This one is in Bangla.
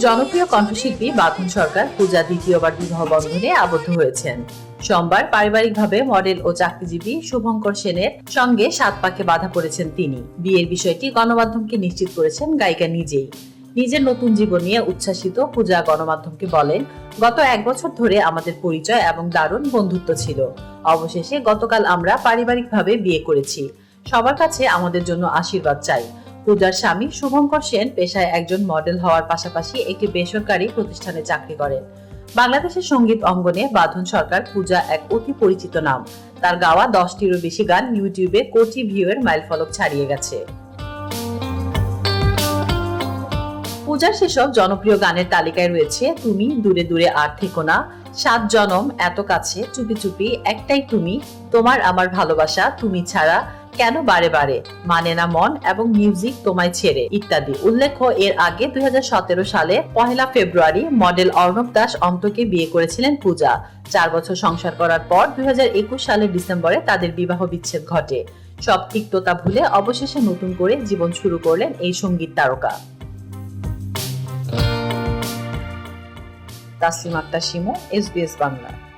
জনপ্রিয় কণ্ঠশিল্পী বাঁধন সরকার পূজা দ্বিতীয়বার বিবাহ বন্ধনে আবদ্ধ হয়েছেন। সোমবার পারিবারিকভাবে মডেল ও চাকরিজীবী শুভঙ্কর সেনের সঙ্গে সাত পাকে বাধা পড়েছেন তিনি। বিয়ের বিষয়টি গণমাধ্যমকে নিশ্চিত করেছেন গায়িকা নিজেই। নিজের নতুন জীবন নিয়ে উচ্ছ্বাসিত পূজা গণমাধ্যমকে বলেন, গত এক বছর ধরে আমাদের পরিচয় এবং দারুণ বন্ধুত্ব ছিল। অবশেষে গতকাল আমরা পারিবারিকভাবে বিয়ে করেছি। সবার কাছে আমাদের জন্য আশীর্বাদ চাই। পূজার স্বামী শুভঙ্কর সেন পেশায় একজন মডেল হওয়ার পাশাপাশি একটি বেসরকারি প্রতিষ্ঠানে চাকরি করেন। বাংলাদেশের সংগীত অঙ্গনে বাঁধন সরকার পূজা এক অতি পরিচিত নাম। তার গাওয়া দশটিরও বেশি গান ইউটিউবে কোটি ভিউয়ের মাইলফলক ছাড়িয়ে গেছে। পূজার সেসব জনপ্রিয় গানের তালিকায় রয়েছে তুমি, দূরে দূরে আর থেকো না, সাত জনম, এত কাছে, চুপি চুপি, একটাই তুমি, তোমার আমার ভালোবাসা, তুমি ছাড়া কেন বারে বারে? মানে না মন এবং মিউজিক তোমায় ছেড়ে, ইত্যাদি। উল্লেখ্য, এর আগে দুই সালে পহেলা ফেব্রুয়ারি মডেল অর্ণব দাস অন্তকে বিয়ে করেছিলেন পূজা। চার বছর সংসার করার পর দুই সালের ডিসেম্বরে তাদের বিবাহ বিচ্ছেদ ঘটে। সব তিক্ততা ভুলে অবশেষে নতুন করে জীবন শুরু করলেন এই সংগীত তারকা। তাসলিম আক্তার শিমু এসবিএস বাংলা।